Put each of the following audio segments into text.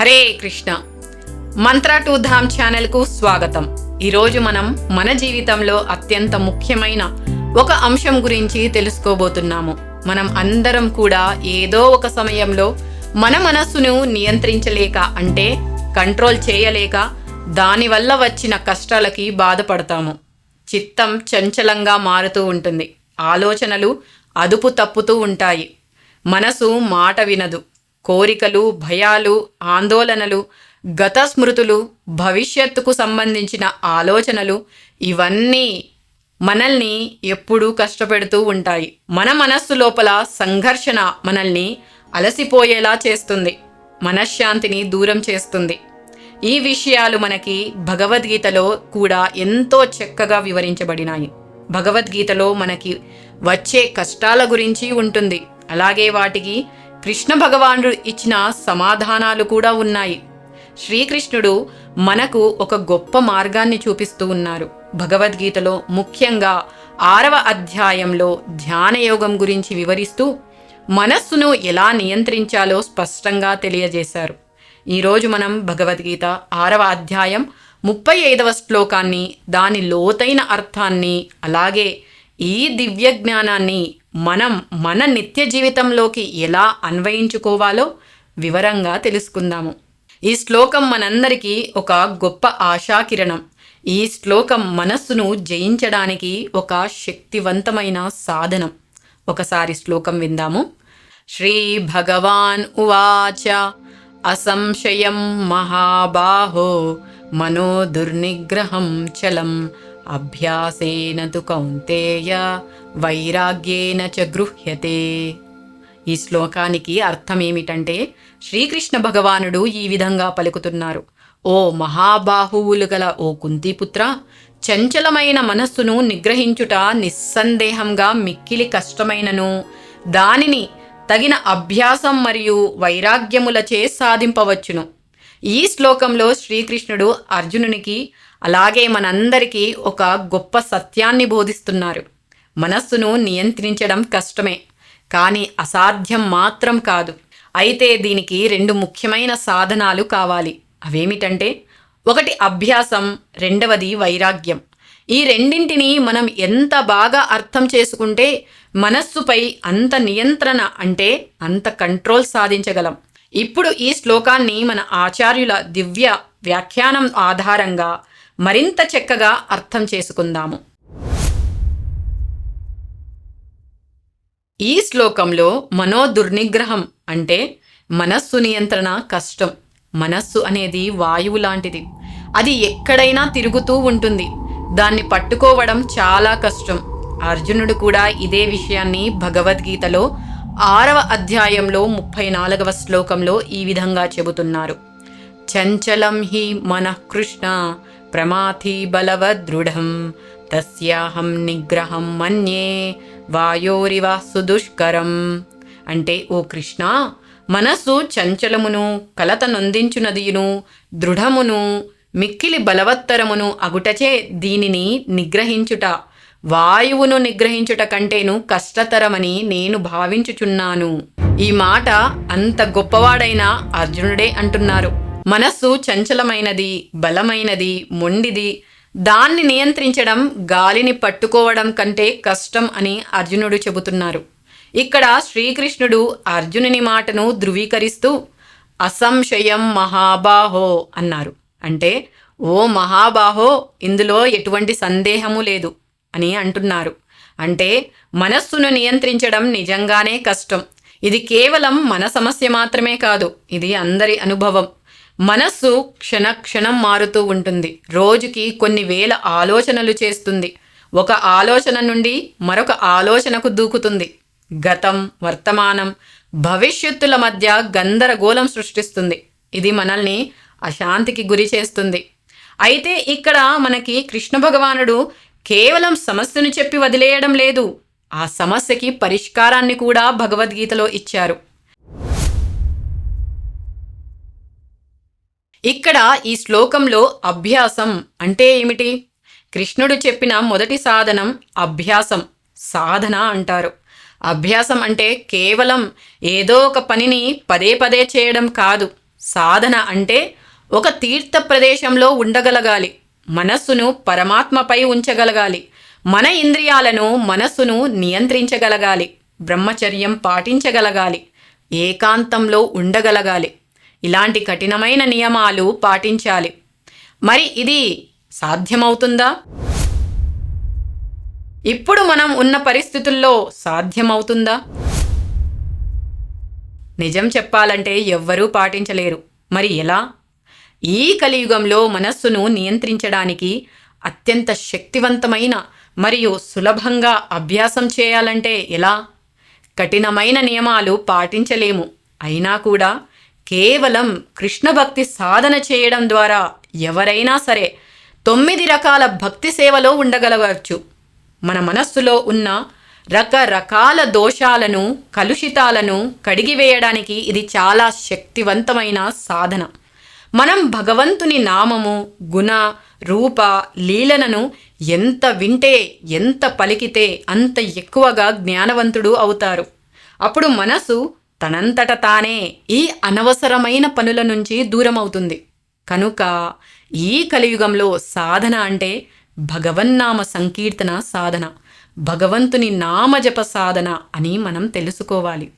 హరే కృష్ణ. మంత్ర to ధామ్ ఛానల్కు స్వాగతం. ఈరోజు మనం మన జీవితంలో అత్యంత ముఖ్యమైన ఒక అంశం గురించి తెలుసుకోబోతున్నాము. మనం అందరం కూడా ఏదో ఒక సమయంలో మన మనస్సును నియంత్రించలేక అంటే కంట్రోల్ చేయలేక దానివల్ల వచ్చిన కష్టాలకి బాధపడతాము. చిత్తం చంచలంగా మారుతూ ఉంటుంది. ఆలోచనలు అదుపు తప్పుతూ ఉంటాయి. మనసు మాట వినదు. కోరికలు భయాలు ఆందోళనలు గత స్మృతులు భవిష్యత్తుకు సంబంధించిన ఆలోచనలు ఇవన్నీ మనల్ని ఎప్పుడూ కష్టపెడుతూ ఉంటాయి. మన మనస్సు లోపల సంఘర్షణ మనల్ని అలసిపోయేలా చేస్తుంది. మనశ్శాంతిని దూరం చేస్తుంది. ఈ విషయాలు మనకి భగవద్గీతలో కూడా ఎంతో చక్కగా వివరించబడినాయి. భగవద్గీతలో మనకి వచ్చే కష్టాల గురించి ఉంటుంది. అలాగే వాటికి కృష్ణ భగవానుడు ఇచ్చిన సమాధానాలు కూడా ఉన్నాయి. శ్రీకృష్ణుడు మనకు ఒక గొప్ప మార్గాన్ని చూపిస్తూ ఉన్నారు. భగవద్గీతలో ముఖ్యంగా ఆరవ అధ్యాయంలో ధ్యానయోగం గురించి వివరిస్తూ మనస్సును ఎలా నియంత్రించాలో స్పష్టంగా తెలియజేశారు. ఈరోజు మనం భగవద్గీత ఆరవ అధ్యాయం ముప్పై ఐదవ శ్లోకాన్ని దాని లోతైన అర్థాన్ని అలాగే ఈ దివ్య జ్ఞానాన్ని మనం మన నిత్య జీవితంలోకి ఎలా అన్వయించుకోవాలో వివరంగా తెలుసుకుందాము. ఈ శ్లోకం మనందరికీ ఒక గొప్ప ఆశాకిరణం. ఈ శ్లోకం మనస్సును జయించడానికి ఒక శక్తివంతమైన సాధనం. ఒకసారి శ్లోకం విందాము. శ్రీ భగవాన్ ఉవాచ అసంశయం మహాబాహో మనో దుర్నిగ్రహం చలం అభ్యాసేన తు కౌంతేయ వైరాగ్యేన చ గృహ్యతే. ఈ శ్లోకానికి అర్థం ఏమిటంటే శ్రీకృష్ణ భగవానుడు ఈ విధంగా పలుకుతున్నారు. ఓ మహాబాహువులు గల ఓ కుంతిపుత్ర చంచలమైన మనస్సును నిగ్రహించుట నిస్సందేహంగా మిక్కిలి కష్టమైనను. దానిని తగిన అభ్యాసం మరియు వైరాగ్యములచే సాధింపవచ్చును. ఈ శ్లోకంలో శ్రీకృష్ణుడు అర్జునునికి అలాగే మనందరికీ ఒక గొప్ప సత్యాన్ని బోధిస్తున్నారు. మనస్సును నియంత్రించడం కష్టమే కానీ అసాధ్యం మాత్రం కాదు. అయితే దీనికి రెండు ముఖ్యమైన సాధనాలు కావాలి. అవేమిటంటే ఒకటి అభ్యాసం రెండవది వైరాగ్యం. ఈ రెండింటిని మనం ఎంత బాగా అర్థం చేసుకుంటే మనస్సుపై అంత నియంత్రణ అంటే అంత కంట్రోల్ సాధించగలం. ఇప్పుడు ఈ శ్లోకాన్ని మన ఆచార్యుల దివ్య వ్యాఖ్యానం ఆధారంగా మరింత చక్కగా అర్థం చేసుకుందాము. ఈ శ్లోకంలో మనో దుర్నిగ్రహం అంటే మనస్సు నియంత్రణ కష్టం. మనస్సు అనేది వాయువు లాంటిది. అది ఎక్కడైనా తిరుగుతూ ఉంటుంది. దాన్ని పట్టుకోవడం చాలా కష్టం. అర్జునుడు కూడా ఇదే విషయాన్ని భగవద్గీతలో ఆరవ అధ్యాయంలో ముప్పై నాలుగవ శ్లోకంలో ఈ విధంగా చెబుతున్నారు. చంచలం హి మన కృష్ణ ప్రమాథి బలవదృఢం. తస్యాహం నిగ్రహం మన్యే వాయోరివ సుదుష్కరం అంటే ఓ కృష్ణ మనస్సు చంచలమును కలత నొందించునదియును దృఢమును మిక్కిలి బలవత్తరమును అగుటచే దీనిని నిగ్రహించుట వాయువును నిగ్రహించుట కంటేను కష్టతరమని నేను భావించుచున్నాను. ఈ మాట అంత గొప్పవాడైన అర్జునుడే అంటున్నారు. మనస్సు చంచలమైనది బలమైనది మొండిది దాన్ని నియంత్రించడం గాలిని పట్టుకోవడం కంటే కష్టం అని అర్జునుడు చెబుతున్నారు. ఇక్కడ శ్రీకృష్ణుడు అర్జునుని మాటను ధృవీకరిస్తూ అసంశయం మహాబాహో అన్నారు. అంటే ఓ మహాబాహో ఇందులో ఎటువంటి సందేహము లేదు అని అంటున్నారు. అంటే మనస్సును నియంత్రించడం నిజంగానే కష్టం. ఇది కేవలం మన సమస్య మాత్రమే కాదు ఇది అందరి అనుభవం. మనస్సు క్షణ క్షణం మారుతూ ఉంటుంది. రోజుకి కొన్ని వేల ఆలోచనలు చేస్తుంది. ఒక ఆలోచన నుండి మరొక ఆలోచనకు దూకుతుంది. గతం వర్తమానం భవిష్యత్తుల మధ్య గందరగోళం సృష్టిస్తుంది. ఇది మనల్ని అశాంతికి గురి చేస్తుంది. అయితే ఇక్కడ మనకి కృష్ణ భగవానుడు కేవలం సమస్యను చెప్పి వదిలేయడం లేదు. ఆ సమస్యకి పరిష్కారాన్ని కూడా భగవద్గీతలో ఇచ్చారు. ఇక్కడ ఈ శ్లోకంలో అభ్యాసం అంటే ఏమిటి? కృష్ణుడు చెప్పిన మొదటి సాధనం అభ్యాసం. సాధన అంటారు. అభ్యాసం అంటే కేవలం ఏదో ఒక పనిని పదే పదే చేయడం కాదు. సాధన అంటే ఒక తీర్థ ప్రదేశంలో ఉండగలగాలి. మనస్సును పరమాత్మపై ఉంచగలగాలి. మన ఇంద్రియాలను మనస్సును నియంత్రించగలగాలి. బ్రహ్మచర్యం పాటించగలగాలి. ఏకాంతంలో ఉండగలగాలి. ఇలాంటి కఠినమైన నియమాలు పాటించాలి. మరి ఇది సాధ్యమవుతుందా? ఇప్పుడు మనం ఉన్న పరిస్థితుల్లో సాధ్యమవుతుందా? నిజం చెప్పాలంటే ఎవ్వరూ పాటించలేరు. మరి ఎలా? ఈ కలియుగంలో మనస్సును నియంత్రించడానికి అత్యంత శక్తివంతమైన మరియు సులభంగా అభ్యాసం చేయాలంటే ఎలా? కఠినమైన నియమాలు పాటించలేము. అయినా కూడా కేవలం కృష్ణ భక్తి సాధన చేయడం ద్వారా ఎవరైనా సరే తొమ్మిది రకాల భక్తి సేవలో ఉండగలవచ్చు మన మనస్సులో ఉన్న రకరకాల దోషాలను కలుషితాలను కడిగివేయడానికి ఇది చాలా శక్తివంతమైన సాధన. మనం భగవంతుని నామము గుణ రూప లీలలను ఎంత వింటే ఎంత పలికితే అంత ఎక్కువగా జ్ఞానవంతుడు అవుతారు. అప్పుడు మనసు తనంతట తానే ఈ అనవసరమైన పనుల నుంచి దూరమవుతుంది. కనుక ఈ కలియుగంలో సాధన అంటే భగవన్నామ సంకీర్తన సాధన భగవంతుని నామజప సాధన అని మనం తెలుసుకోవాలి.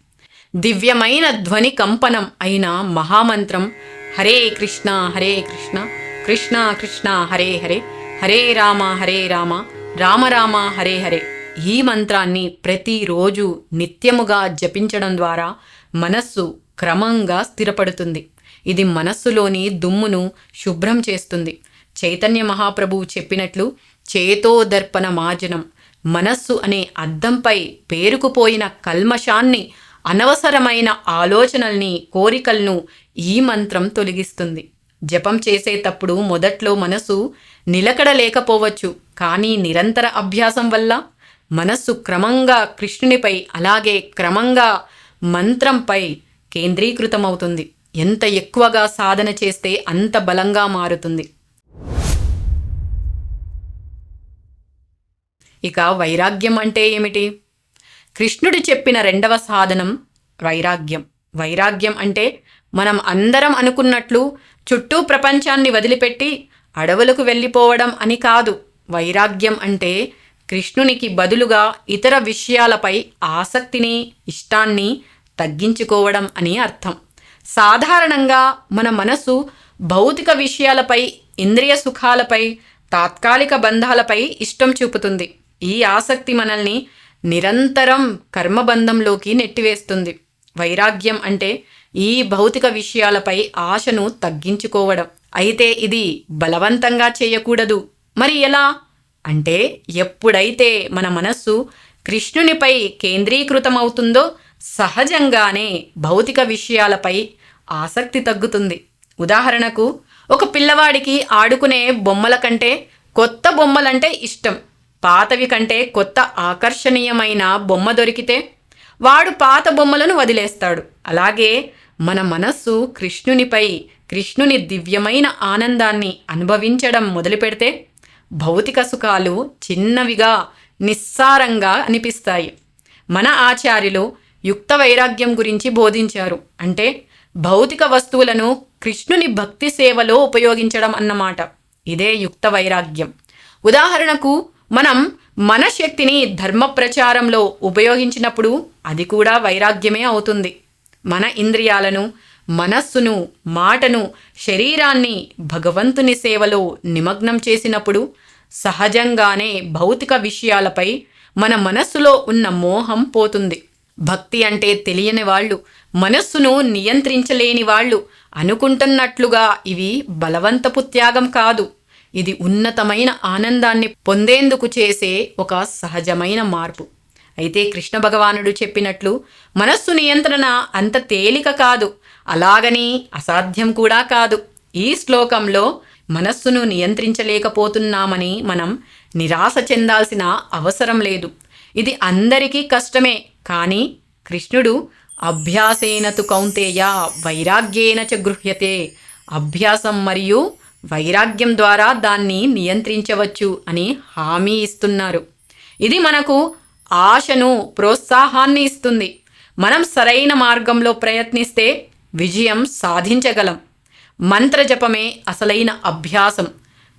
దివ్యమైన ధ్వని కంపనం అయిన మహామంత్రం హరే కృష్ణ హరే కృష్ణ కృష్ణ కృష్ణ హరే హరే హరే రామ హరే రామ రామ రామ హరే హరే. ఈ మంత్రాన్ని ప్రతిరోజు నిత్యముగా జపించడం ద్వారా మనస్సు క్రమంగా స్థిరపడుతుంది. ఇది మనస్సులోని దుమ్మును శుభ్రం చేస్తుంది. చైతన్య మహాప్రభువు చెప్పినట్లు చేతోదర్పణ మాజనం మనస్సు అనే అద్దంపై పేరుకుపోయిన కల్మషాన్ని అనవసరమైన ఆలోచనల్ని కోరికలను ఈ మంత్రం తొలగిస్తుంది. జపం చేసేటప్పుడు మొదట్లో మనసు నిలకడ లేకపోవచ్చు కానీ నిరంతర అభ్యాసం వల్ల మనస్సు క్రమంగా కృష్ణునిపై అలాగే క్రమంగా మంత్రంపై కేంద్రీకృతమవుతుంది. ఎంత ఎక్కువగా సాధన చేస్తే అంత బలంగా మారుతుంది. ఇక వైరాగ్యం అంటే ఏమిటి? కృష్ణుడు చెప్పిన రెండవ సాధనం వైరాగ్యం. వైరాగ్యం అంటే మనం అందరం అనుకున్నట్లు చుట్టూ ప్రపంచాన్ని వదిలిపెట్టి అడవులకు వెళ్ళిపోవడం అని కాదు. వైరాగ్యం అంటే కృష్ణునికి బదులుగా ఇతర విషయాలపై ఆసక్తిని ఇష్టాన్ని తగ్గించుకోవడం అని అర్థం. సాధారణంగా మన మనసు భౌతిక విషయాలపై ఇంద్రియ సుఖాలపై తాత్కాలిక బంధాలపై ఇష్టం చూపుతుంది. ఈ ఆసక్తి మనల్ని నిరంతరం కర్మబంధంలోకి నెట్టివేస్తుంది. వైరాగ్యం అంటే ఈ భౌతిక విషయాలపై ఆశను తగ్గించుకోవడం. అయితే ఇది బలవంతంగా చేయకూడదు. మరి ఎలా? అంటే ఎప్పుడైతే మన మనస్సు కృష్ణునిపై కేంద్రీకృతమవుతుందో సహజంగానే భౌతిక విషయాలపై ఆసక్తి తగ్గుతుంది. ఉదాహరణకు ఒక పిల్లవాడికి ఆడుకునే బొమ్మల కంటే కొత్త బొమ్మలంటే ఇష్టం. పాతవి కంటే కొత్త ఆకర్షణీయమైన బొమ్మ దొరికితే వాడు పాత బొమ్మలను వదిలేస్తాడు. అలాగే మన మనస్సు కృష్ణునిపై కృష్ణుని దివ్యమైన ఆనందాన్ని అనుభవించడం మొదలుపెడితే భౌతిక సుఖాలు చిన్నవిగా నిస్సారంగా అనిపిస్తాయి. మన ఆచార్యులు యుక్త వైరాగ్యం గురించి బోధించారు. అంటే భౌతిక వస్తువులను కృష్ణుని భక్తి సేవలో ఉపయోగించడం అన్నమాట. ఇదే యుక్త వైరాగ్యం. ఉదాహరణకు మనం మన శక్తిని ధర్మ ప్రచారంలో ఉపయోగించినప్పుడు అది కూడా వైరాగ్యమే అవుతుంది. మన ఇంద్రియాలను మనస్సును మాటను శరీరాన్ని భగవంతుని సేవలో నిమగ్నం చేసినప్పుడు సహజంగానే భౌతిక విషయాలపై మన మనస్సులో ఉన్న మోహం పోతుంది. భక్తి అంటే తెలియని వాళ్ళు మనస్సును నియంత్రించలేని వాళ్ళు అనుకుంటున్నట్లుగా ఇవి బలవంతపు త్యాగం కాదు. ఇది ఉన్నతమైన ఆనందాన్ని పొందేందుకు చేసే ఒక సహజమైన మార్పు. అయితే కృష్ణ భగవానుడు చెప్పినట్లు మనస్సు నియంత్రణ అంత తేలిక కాదు. అలాగని అసాధ్యం కూడా కాదు. ఈ శ్లోకంలో మనస్సును నియంత్రించలేకపోతున్నామని మనం నిరాశ చెందాల్సిన అవసరం లేదు. ఇది అందరికీ కష్టమే కానీ కృష్ణుడు అభ్యాసేనతు కౌంతేయ వైరాగ్యేన చ గృహ్యతే. అభ్యాసం మరియు వైరాగ్యం ద్వారా దాన్ని నియంత్రించవచ్చు అని హామీ ఇస్తున్నారు. ఇది మనకు ఆశను ప్రోత్సాహాన్ని ఇస్తుంది. మనం సరైన మార్గంలో ప్రయత్నిస్తే విజయం సాధించగలం. మంత్రజపమే అసలైన అభ్యాసం.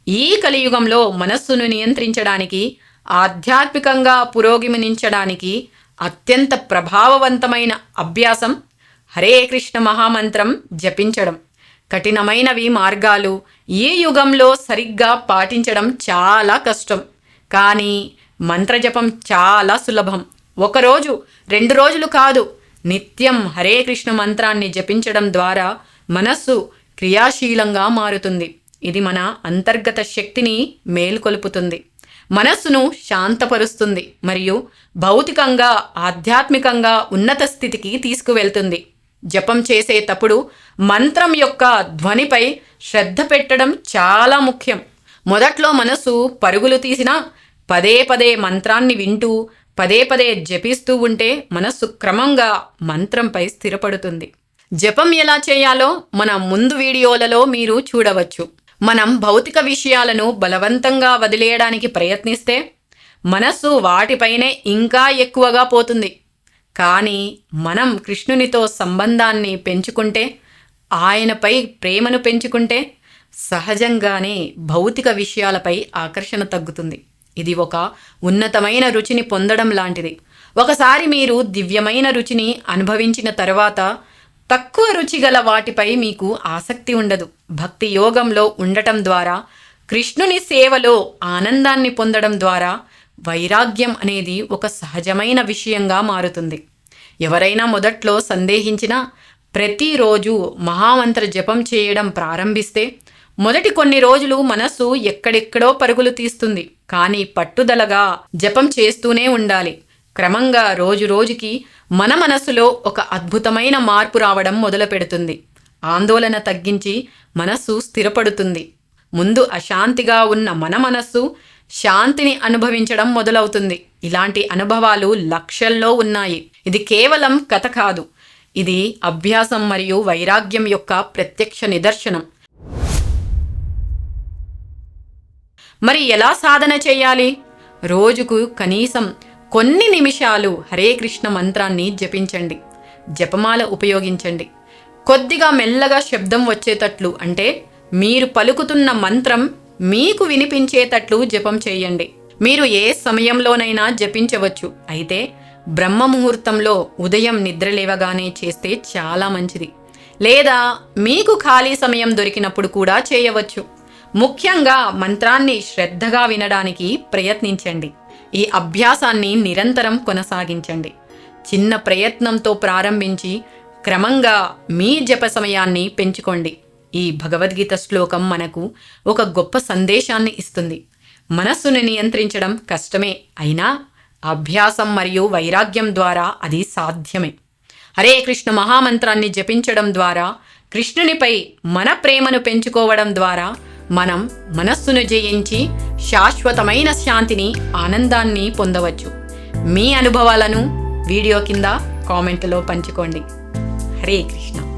ఈ కలియుగంలో మనస్సును నియంత్రించడానికి ఆధ్యాత్మికంగా పురోగమనించడానికి అత్యంత ప్రభావవంతమైన అభ్యాసం హరే కృష్ణ మహామంత్రం జపించడం. కఠినమైనవి మార్గాలు ఈ యుగంలో సరిగ్గా పాటించడం చాలా కష్టం. కానీ మంత్రజపం చాలా సులభం. ఒకరోజు రెండు రోజులు కాదు నిత్యం హరే కృష్ణ మంత్రాన్ని జపించడం ద్వారా మనస్సు క్రియాశీలంగా మారుతుంది. ఇది మన అంతర్గత శక్తిని మేల్కొలుపుతుంది. మనస్సును శాంతపరుస్తుంది మరియు భౌతికంగా ఆధ్యాత్మికంగా ఉన్నత స్థితికి తీసుకువెళ్తుంది. జపం చేసేటప్పుడు మంత్రం యొక్క ధ్వనిపై శ్రద్ధ పెట్టడం చాలా ముఖ్యం. మొదట్లో మనసు పరుగులు తీసినా పదే పదే మంత్రాన్ని వింటూ పదే పదే జపిస్తూ ఉంటే మనస్సు క్రమంగా మంత్రంపై స్థిరపడుతుంది. జపం ఎలా చేయాలో మన ముందు వీడియోలలో మీరు చూడవచ్చు. మనం భౌతిక విషయాలను బలవంతంగా వదిలేయడానికి ప్రయత్నిస్తే మనస్సు వాటిపైనే ఇంకా ఎక్కువగా పోతుంది. కానీ మనం కృష్ణునితో సంబంధాన్ని పెంచుకుంటే ఆయనపై ప్రేమను పెంచుకుంటే సహజంగానే భౌతిక విషయాలపై ఆకర్షణ తగ్గుతుంది. ఇది ఒక ఉన్నతమైన రుచిని పొందడం లాంటిది. ఒకసారి మీరు దివ్యమైన రుచిని అనుభవించిన తర్వాత తక్కువ రుచి గల వాటిపై మీకు ఆసక్తి ఉండదు. భక్తి యోగంలో ఉండటం ద్వారా కృష్ణుని సేవలో ఆనందాన్ని పొందడం ద్వారా వైరాగ్యం అనేది ఒక సహజమైన విషయంగా మారుతుంది. ఎవరైనా మొదట్లో సందేహించినా ప్రతిరోజు మహామంత్ర జపం చేయడం ప్రారంభిస్తే మొదటి కొన్ని రోజులు మనస్సు ఎక్కడెక్కడో పరుగులు తీస్తుంది. కానీ పట్టుదలగా జపం చేస్తూనే ఉండాలి. క్రమంగా రోజు రోజుకి మన మనసులో ఒక అద్భుతమైన మార్పు రావడం మొదలు పెడుతుంది ఆందోళన తగ్గించి మనస్సు స్థిరపడుతుంది. ముందు అశాంతిగా ఉన్న మన మనస్సు శాంతిని అనుభవించడం మొదలవుతుంది. ఇలాంటి అనుభవాలు లక్షల్లో ఉన్నాయి. ఇది కేవలం కథ కాదు. ఇది అభ్యాసం మరియు వైరాగ్యం యొక్క ప్రత్యక్ష నిదర్శనం. మరి ఎలా సాధన చేయాలి? రోజుకు కనీసం కొన్ని నిమిషాలు హరే కృష్ణ మంత్రాన్ని జపించండి. జపమాల ఉపయోగించండి. కొద్దిగా మెల్లగా శబ్దం వచ్చేటట్లు అంటే మీరు పలుకుతున్న మంత్రం మీకు వినిపించేటట్లు జపం చేయండి. మీరు ఏ సమయంలోనైనా జపించవచ్చు. అయితే బ్రహ్మ ముహూర్తంలో ఉదయం నిద్రలేవగానే చేస్తే చాలా మంచిది. లేదా మీకు ఖాళీ సమయం దొరికినప్పుడు కూడా చేయవచ్చు. ముఖ్యంగా మంత్రాన్ని శ్రద్ధగా వినడానికి ప్రయత్నించండి. ఈ అభ్యాసాన్ని నిరంతరం కొనసాగించండి. చిన్న ప్రయత్నంతో ప్రారంభించి క్రమంగా మీ జప సమయాన్ని పెంచుకోండి. ఈ భగవద్గీత శ్లోకం మనకు ఒక గొప్ప సందేశాన్ని ఇస్తుంది. మనస్సును నియంత్రించడం కష్టమే అయినా అభ్యాసం మరియు వైరాగ్యం ద్వారా అది సాధ్యమే. హరే కృష్ణ మహామంత్రాన్ని జపించడం ద్వారా కృష్ణునిపై మన ప్రేమను పెంచుకోవడం ద్వారా మనం మనస్సును జయించి శాశ్వతమైన శాంతిని ఆనందాన్ని పొందవచ్చు. మీ అనుభవాలను వీడియో కింద కామెంట్లో పంచుకోండి. హరే కృష్ణ.